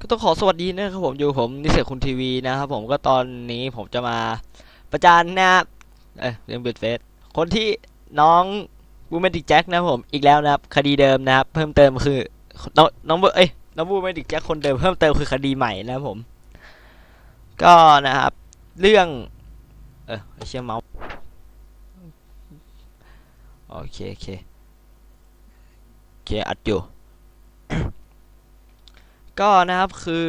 ก็ต้องขอสวัสดีนะครับผมอยู่ผมนิเศคุณทีวีนะครับผมก็ตอนนี้ผมจะมาประจานนะครับเอ้ยเรื่องบิดเฟสคนที่น้องบูมเมดิกแจ็คนะผมอีกแล้วนะครับคดีเดิมนะครับเพิ่มเติมคือน้องน้องบูเอ้ยน้องบูมเมดิกแจ็คคนเดิมเพิ่มเติมคือคดีใหม่นะผม ก็นะครับ เรื่อง เออไอเชี่ยเมาส์โอเคโอเคโอเคอัดอยู่ ก็นะครับคือ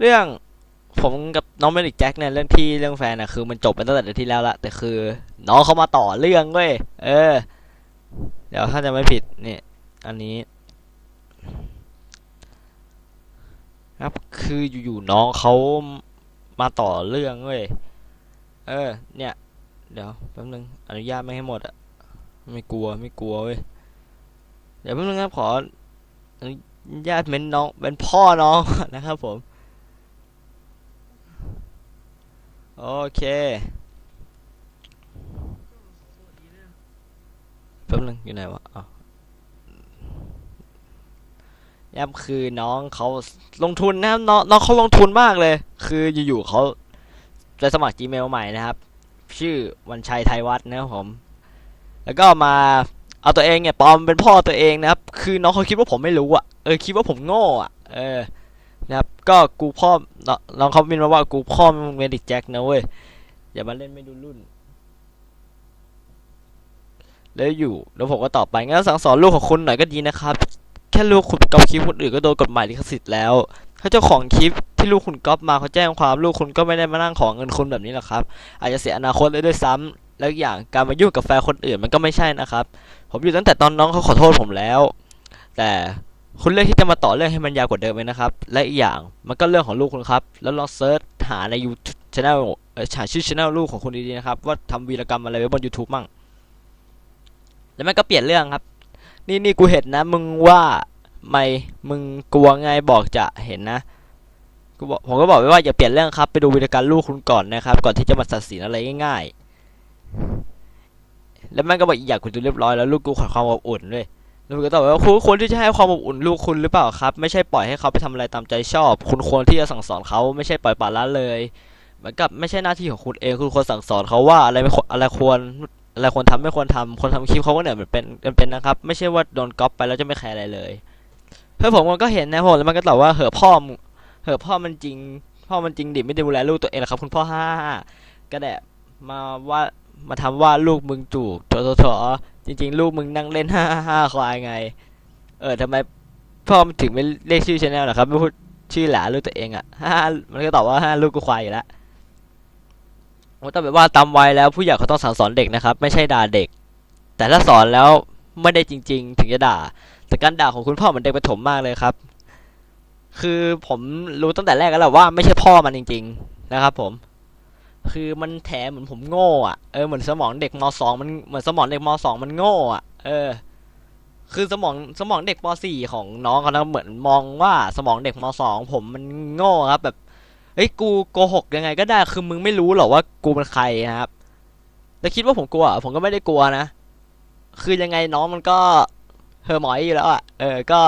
เรื่องผมกับน้องเมลิกแจ็คเนี่ยเรื่องที่เรื่องแฟนนะคือมันจบไปตั้งแต่เดือนที่แล้วละแต่คือ น้องเขามาต่อเรื่องเว้ยเออ เดี๋ยวถ้าจะไม่ผิดเนี่ยอันนี้ครับคืออยู่ๆน้องเขามาต่อเรื่องเว้ยเออ เนี่ย เดี๋ยวแป๊บนึงอนุญาตไม่ให้หมดอะไม่กลัวไม่กลัวเว้ยเดี๋ยวแป๊บนึงครับขอ ญาติเป็นน้องเป็นพ่อน้องนะครับผม โอเคแป๊บนึงอยู่ไหนวะอ้ายับคือน้องเขาลงทุนนะครับน้องน้องเขาลงทุนมากเลย คืออยู่ๆเขาไปสมัคร Gmail ใหม่นะครับ ชื่อวันชัยไทยวัฒน์นะครับผม แล้วก็มาเอาตัวเองเนี่ยปลอมเป็นพ่อตัวเองนะครับ คือน้องเขาคิดว่าผมไม่รู้อะ เออคิดว่าผมโง่อะ เออนะครับ ก็กูพ่อน้องเขาบินมาว่ากูพ่อเมดิกแจ็คนะเว้ย อย่ามาเล่นไม่ดูรุ่น แล้วอยู่ แล้วผมก็ตอบไปงั้นสั่งสอนลูกของคุณหน่อยก็ดีนะครับ แค่ลูกคุณก๊อปคลิปคนอื่นก็โดนกฎหมายลิขสิทธิ์แล้ว ถ้าเจ้าของคลิปที่ลูกคุณก๊อปมาเขาแจ้งความลูกคุณก็ไม่ได้มานั่งของเงินคุณแบบนี้หรอกครับ อาจจะเสียอนาคตเลยด้วยซ้ำแล้วอีกอย่างการมายุ่งกับแฟนคนอื่นมันก็ไม่ใช่นะครับ ผมอยู่ตั้งแต่ตอนน้องเขาขอโทษผมแล้ว แต่ คุณเลือกที่จะมาต่อเรื่องให้มันยาวกว่าเดิมไหมนะครับ และอีกอย่างมันก็เรื่องของลูกคุณครับ แล้วลองเซิร์ชหาใน YouTube channel เอ่อหาชื่อ channel ลูกของคุณดีๆนะครับ ว่าทำวีรกรรมอะไรไว้บน YouTube มั่ง แล้วมันก็เปลี่ยนเรื่องครับ นี่นี่กูเห็นนะ มึงว่าไม่มึงกลัวไงบอกจะเห็นนะกูบอกผมก็บอกไว้ว่าอย่าเปลี่ยนเรื่องครับ ไปดูวีรกรรมลูกคุณก่อนนะครับ ก่อนที่จะมาตัดสินอะไรง่ายๆ แล้วแม่งก็บอกอีกอย่างคุณดูเรียบร้อยแล้วลูกกูขอความอบอุ่นด้วย แล้วก็ตอบว่าคุณควรที่จะให้ความอบอุ่นลูกคุณหรือเปล่าครับ ไม่ใช่ปล่อยให้เขาไปทำอะไรตามใจชอบ คุณควรที่จะสั่งสอนเขาไม่ใช่ปล่อยปละละเลยเหมือนกับไม่ใช่หน้าที่ของคุณเองคุณควรสั่งสอนเขาว่าอะไรไม่ควรอะไรควรอะไรควรทำไม่ควรทำคนทำคลิปเขาก็เนี่ยมือนเป็นเป็นนะครับ ไม่ใช่ว่าโดนก๊อปไปแล้วจะไม่แคร์อะไรเลย เพื่อนผมมันก็เห็นนะผมแล้วมันก็ตอบว่าเหอะพ่อเหอะพ่อมันจริง พ่อมันจริงดิไม่ได้ดูแลลูกตัวเองหรอครับ คุณพ่อฮ่าฮ่าฮ่าก็แดะมาว่ามาทำว่าลูกมึงจูกโถโถโถ จริง ๆ ลูกมึงนั่งเล่นฮ่าฮ่าควายไง เออทำไมพ่อมันถึงไม่เรียกชื่อชแนลนะครับไม่พูดชื่อหลานลูกตัวเองอะ่ะฮ่ามันก็ตอบว่าฮ่าลูกกูควายอยู่แล้วผมต้องแบบว่าตามวัยแล้วผู้ใหญ่เขาต้องสั่งสอนเด็กนะครับ ไม่ใช่ด่าเด็ก แต่ถ้าสอนแล้วไม่ได้จริง ๆ ถึงจะด่า แต่การด่าของคุณพ่อเหมือนเด็กประถมมากเลยครับ คือผมรู้ตั้งแต่แรกแล้วแหละว่าไม่ใช่พ่อมันจริง ๆ นะครับ ผม คือมันแถมเหมือนผมโง่อะเออเหมือนสมองเด็กมสองมันเหมือนสมองเด็กมสองมันโง่อะเออ คือสมองสมองเด็กมสี่ของน้องเขานะเหมือนมองว่าสมองเด็กมสองผมมันโง่ครับ แบบเฮ้ยกูโกหกยังไงก็ได้คือมึงไม่รู้หรอกว่ากูเป็นใครนะครับแล้วคิดว่าผมกลัว ผมก็ไม่ได้กลัวนะ คือยังไงน้องมันก็เฮอหมอยอยู่แล้วอะเออก็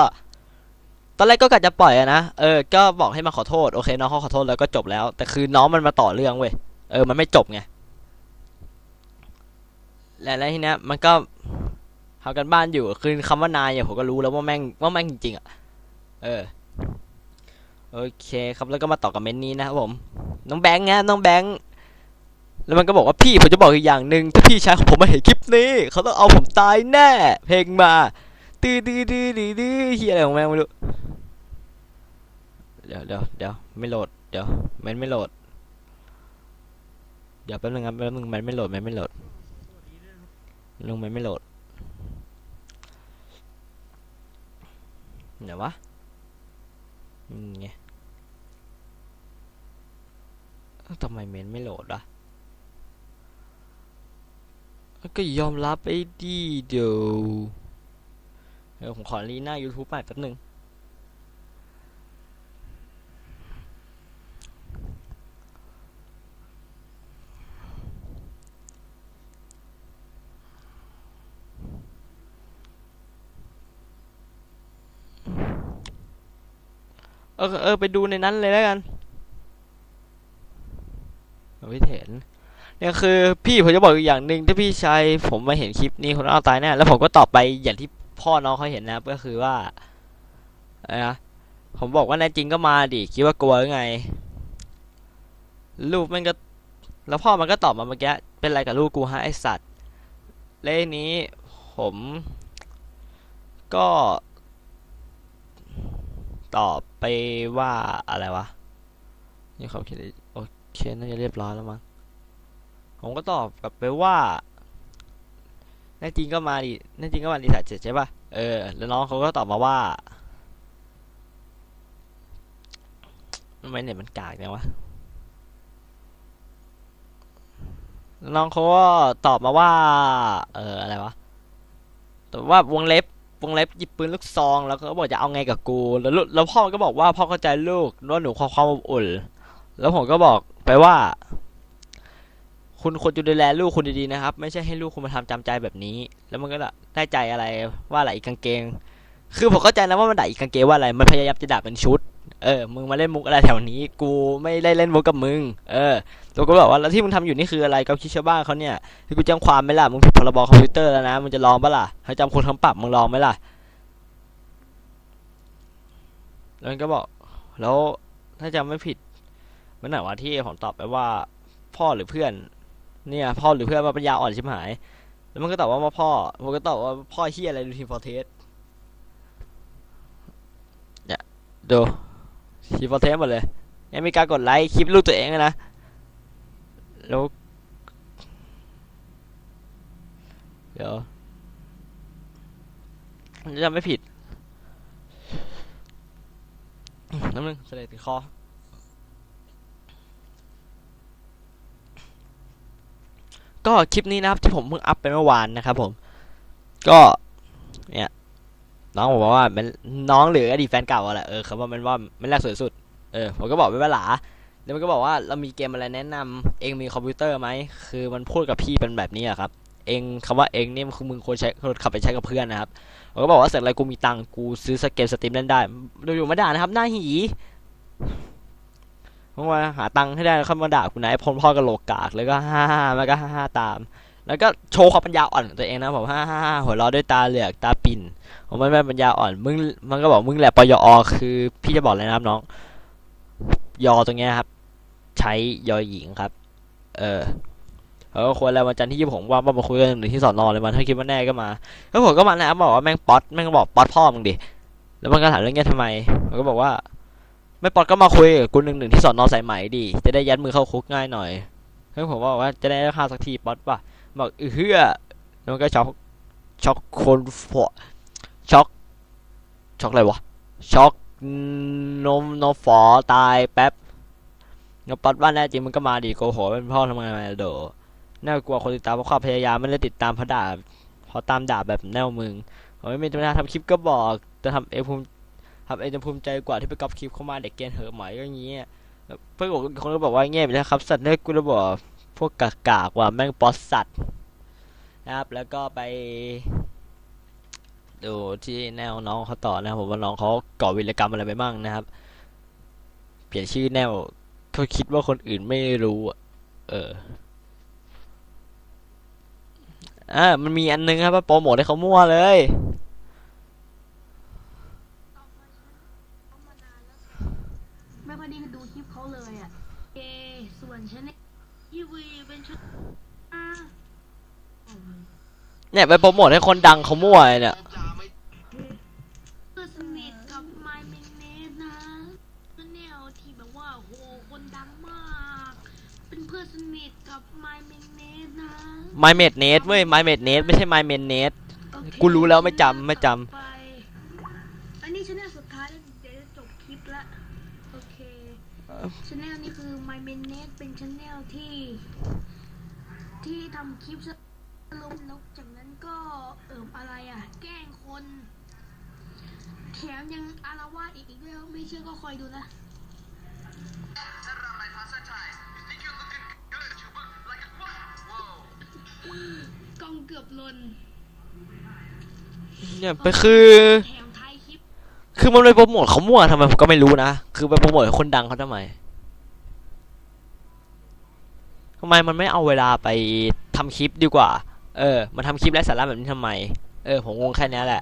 ตอนแรกก็กะจะปล่อยอะนะ เออ ก็บอกให้มาขอโทษ โอเค น้องเขาขอโทษแล้วก็จบแล้ว แต่คือน้องมันมาต่อเรื่องเว้ย เออ มันไม่จบไง และแล้วทีเนี้ย มันก็ทำกันบ้านอยู่ คือคำว่านายเนี่ยผมก็รู้แล้วว่าแม่งว่าแม่งจริงๆอะ เออ โอเคครับแล้วก็มาต่อกับเมนนี้นะครับผม น้องแบงค์นะน้องแบงค์ แล้วมันก็บอกว่าพี่ผมจะบอกอีกอย่างหนึ่งถ้าพี่ชายของผมมาเห็นคลิปนี้เขาต้องเอาผมตายแน่ เพลงมาตื้อตื้อตื้อตื้อตื้อเฮียอะไรของแม่งไม่รู้ เดี๋ยวเดี๋ยวเดี๋ยวไม่โหลด เดี๋ยวเมนไม่โหลด เดี๋ยวแป๊บนึงครับแป๊บนึงมันไม่โหลดมันไม่โหลดลงมันไม่โหลดเดี๋ยววะอืมไงทำไมเมนไม่โหลดวะก็ยอมรับไอ้ดีเดี๋ยวเดี๋ยวผมขอรีหน้า YouTube ใหม่แป๊บนึง เออเออไปดูในนั้นเลยแล้วกันเอาพี่เห็นเนี่ยคือพี่ผมจะบอกอีกอย่างหนึ่งถ้าพี่ชายผมมาเห็นคลิปนี้คนเอาตายแน่แล้วผมก็ตอบไปอย่างที่พ่อน้องเขาเห็นนะก็คือว่าอะไรนะผมบอกว่าแน่จริงก็มาดิคิดว่ากลัวไง ลูกมันก็ แล้วพ่อมันก็ตอบมาเมื่อกี้เป็นไรกับลูกกูฮะไอสัตว์เลขนี้ผม ก็ ตอบไปว่าอะไรวะนี่เขาคิดโอเคน่าจะเรียบร้อยแล้วมั้งผมก็ตอบกลับไปว่าแน่จริงก็มาดิแน่จริงก็มาดิสัตว์เจ็ดใช่ป่ะเออ แล้วน้องเขาก็ตอบมาว่าทำไมเนี่ยมันกากเนี่ยวะน้องเขาก็ตอบมาว่า เอออะไรวะตอบว่าวงเล็บ วงเล็บหยิบปืนลูกซอง แล้วก็บอกจะเอาไงกับกูแล้วลูกแล้วพ่อก็บอกว่าพ่อเข้าใจลูกว่าหนูความความอบอุ่น แล้วผมก็บอกไปว่า คุณควรจะดูแลลูกคุณดีๆนะครับ ไม่ใช่ให้ลูกคุณมาทำจำใจแบบนี้ แล้วมันก็ได้ใจอะไรว่าอะไรอีกกางเกง คือผมเข้าใจนะว่ามันด่าอีกกางเกงว่าอะไรมันพยายามจะด่าเป็นชุด เออ มึงมาเล่นมุกอะไรแถวนี้ กูไม่ได้เล่นมุกกับมึง เออแล้วก็บอกว่าแล้วที่มึงทำอยู่นี่คืออะไรกับคิชาบ้าเขาเนี่ยที่กูแจ้งความไหมล่ะ มึงผิดพรบคอมพิวเตอร์แล้วนะ มึงจะลองปะล่ะให้จำคนคำปรับมึงลองไหมล่ะ แล้วมันก็บอก แล้วถ้าจำไม่ผิด มันไหนวะที่ผมตอบไปว่า พ่อหรือเพื่อน เนี่ย พ่อหรือเพื่อนว่าปัญญาอ่อนชิบหาย แล้วมันก็ตอบว่าว่าพ่อผมก็ตอบว่าพ่อเฮียอะไรดูทีมฟอร์เทสเนี่ยดู ทีมฟอเทสหมดเลยยังมีการกดไลค์คลิปลูกตัวเองนะแล้วเดี๋ยวจะจำไม่ผิดน้ำนึงเสด็จติดคอก็คลิปนี้นะครับที่ผมเพิ่งอัพไปเมื่อวานนะครับผม ก็เนี่ย น้องผมบอกว่าเป็นน้องหรืออดีตแฟนเก่าอะแหละเออเขาว่ามันว่ามันแรกสวยสุดเออผมก็บอกไม่ว่าหลาแล้วมันก็บอกว่าเรามีเกมอะไรแนะนำเองมีคอมพิวเตอร์ไหมคือมันพูดกับพี่เป็นแบบนี้อะครับ เองคำว่าเองเนี่ยคือมึงควรใช้ควรขับไปใช้กับเพื่อนนะครับผมก็บอกว่าเสร็จอะไรกูมีตังกูซื้อสเกมสตรีมเล่นได้ดูอยู่มาด่านะครับหน้าหีเพราะว่าหาตังค์ให้ได้แล้วเข้ามาด่ากูนะไอ้พลพ่อกระโหลกกากแล้วก็ฮ่าฮ่าแล้วก็ฮ่าฮ่าตาม แล้วก็โชว์ความปัญญาอ่อนของตัวเองนะผมฮ่าฮ่าหัวเราะด้วยตาเหลือกตาปิ่นผมไม่แม่ปัญญาอ่อนมึงมันก็บอกมึงแหละปยอคือ พี่จะบอกเลยนะครับน้อง ยอตรงเนี้ยครับ ใช้ยอหญิงครับ เออแล้วก็ควรแล้ววันจันทร์ที่ยี่ผมว่าว่ามาคุยกันหรือที่สอนอเลยมันถ้าคิดว่าแน่ก็มาแล้วผมก็มานะครับบอกว่าแม่งป๊อตแม่งก็บอกป๊อตพ่อมึงดิแล้วมันก็ถามเรื่องเงี้ยทำไมมันก็บอกว่าไม่ป๊อตก็มาคุยกับกูหนึ่งหนึ่งที่สอนอสายไหมดิจะได้ยัดมือเข้าคุกง่ายหน่อยแล้วผมบอกว่าจะได้ค่าสักทีป๊อตป่ะ บอกเออเฮือแล้วมันก็ช็อกช็อกคนฟอช็อกช็อกอะไรวะช็อกนมนมฝอตายแป๊บเงาป๊อตว่าแน่จริงมันก็มาดิโกหกเป็นพ่อทำงานมาโดน่ากลัวคนติดตามเพราะความพยายามไม่ได้ติดตามพระด่าพราะตามด่าแบบแนวมึงผมไม่มีปัญญาทำคลิปก็บอกจะทำเอภูมิทำเอจะภูมิใจกว่าที่ไปก๊อปคลิปเข้ามาเด็กเกนเหอะหมอยก็อย่างเงี้ยเพื่อนบอกคนก็บอกว่าเงียบไปแล้วครับสัตว์เนี่ยกูจะบอก พวกกากากว่าแม่งปอสสัตว์นะครับแล้วก็ไป ดูที่แนวน้องเขาต่อนะครับผมว่าน้องเขาก่อวิรกรรมอะไรไปบ้างนะครับ เปลี่ยนชื่อแนวเขาคิดว่าคนอื่นไม่รู้เอออ่ามันมีอันนึงครับว่าโปรโมทให้เขามั่วเลย ไม่ค่อยได้ดูคลิปเขาเลยอะเอส่วนฉันเนี่ยยีวีเป็นชุดอ่าโอ้ย เนี่ยไปโปรโมทให้คนดังเขามั่วเลยเนี่ยเพื่อนสนิทกับไมเมนเนสนะแนวที่แบบว่าโหคนดังมาก เป็นเพื่อนสนิทกับไมเมนเนสนะ My m a d n e t เว้ย My m a d n e t ไม่ใช่ My m a n n e t โอเคกูรู้แล้วไม่จำไม่จำ ไปอันนี้ชแนลสุดท้ายแล้วเดี๋ยวจะจบคลิปละโอเคชแนลนี้คือ My m a n n e s เป็นชแนลที่ ที่ทำคลิปสรุปนกจ น แถมยังอารวาสอีกด้วยไม่เชื่อก็คอยดูนะกล้องเกือบหล่นเนี่ยไปคือแถมท้ายคลิปคือคือมันไปโปรโมทเขามั่วทำไมผมก็ไม่รู้นะ คือไปโปรโมทให้คนดังเขาทำไมทำไมมันไม่เอาเวลาไปทำคลิปดีกว่า เออมันทำคลิปไร้สาระแบบนี้ทำไม เออ ผมงงแค่เนี้ยแหละ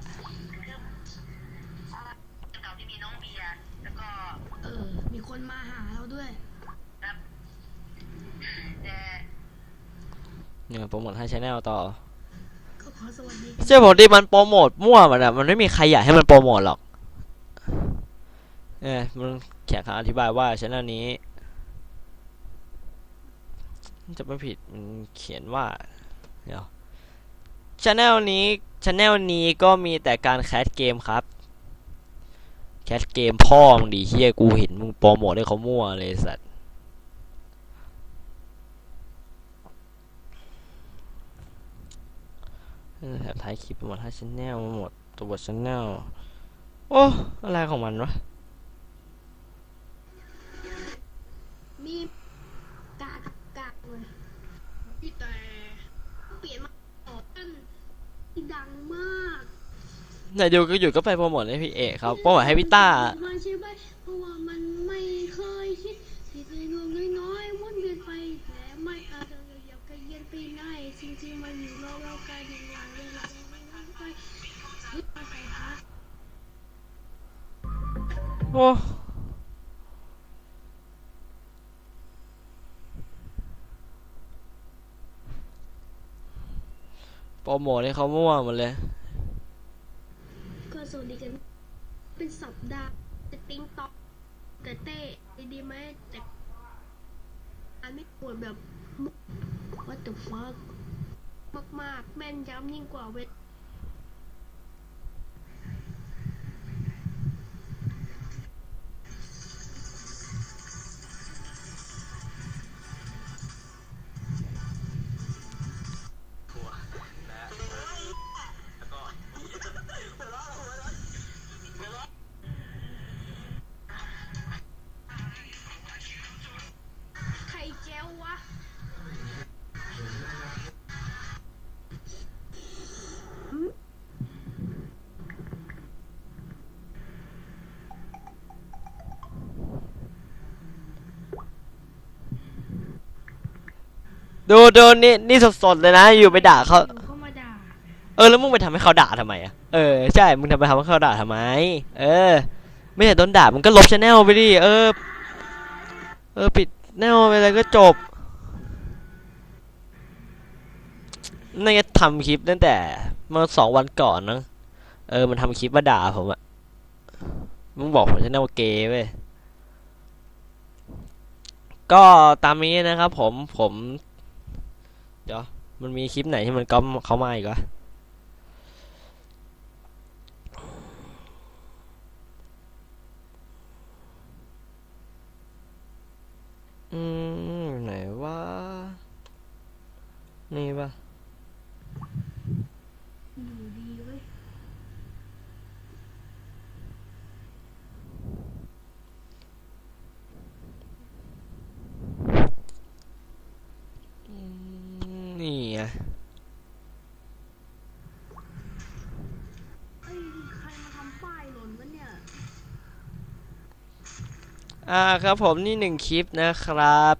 เก่าที่มีน้องเบียร์แล้วก็เออ มีคนมาหาเราด้วยแต่เนี่ยโปรโมทให้ชแนลต่อก็ขอสวัสดีเชื่อผมดิมันโปรโมทมั่วมันอะมันไม่มีใครอยากให้มันโปรโมทหรอกเออมันเขียนคำอธิบายว่าชแนลนี้ จะไม่ผิดมันเขียนว่า เดี๋ยว ชแนลนี้ชแนลนี้ก็มีแต่การแคสเกมครับ แคสเกมพ่อมึงดีเฮียกูเห็นมึงโปรโมทให้เขามั่วเลยสัตว์แถบท้ายคลิปหมาท้าชแนลมาหมดตัวบทชแนลโอ้อะไรของมันวะมีกากกากเลยพี่แต่เปลี่ยนมาต่อกันดังมาก ไหนดูก็อยู่ก็ไปโปรโมทให้พี่เอกครับโปรโมทให้พี่ต้า มาใช่ไหมเพราะว่ามันไม่เคยคิดที่จะงงน้อยๆวนเวียนไปแต่ไม่อาจจะอยากจะเย็นไปไหนสิ่งที่มันอยู่รอบๆกายอย่างเวลาไม่นานไปยึดมาใส่หาโอ้โปรโมทให้เขามั่วหมดเลยก็ส วัสดีกัน เป็นสัปดาห์จะติ้งตอกแต่เต้ดีไหมแต่อันไม่ปวดแบบ what the fuck มาก ๆ แม่นย้ำยิ่งกว่าเวท ดูดูนี่นี่สดๆเลยนะ อยู่ไปด่าเขาเขามาด่าเออแล้วมึงไปทำให้เขาด่าทำไมอะเออใช่มึงทำไปทำให้เขาด่าทำไม เออ ไม่อยากโดนด่ามึงก็ลบชแนลไปดิเออ เออปิดแนลไปเลยก็จบน่าจะทำคลิปตั้งแต่เมื่อสองวันก่อนนะเออมันทำคลิปมาด่าผมอะมึงบอกผมชแนลเกย์เว้ยก็ตามนี้นะครับผมผม เดี๋ยว มันมีคลิปไหนที่มันก๊อปเขามาอีกวะอืมไหนวะนี่ปะ อยู่ดีเว้ย อืม นี่ไงเอ้ยใครมาทำป้ายหล่นวะเนี่ยอ่าครับผมนี่หนึ่งคลิปนะครับ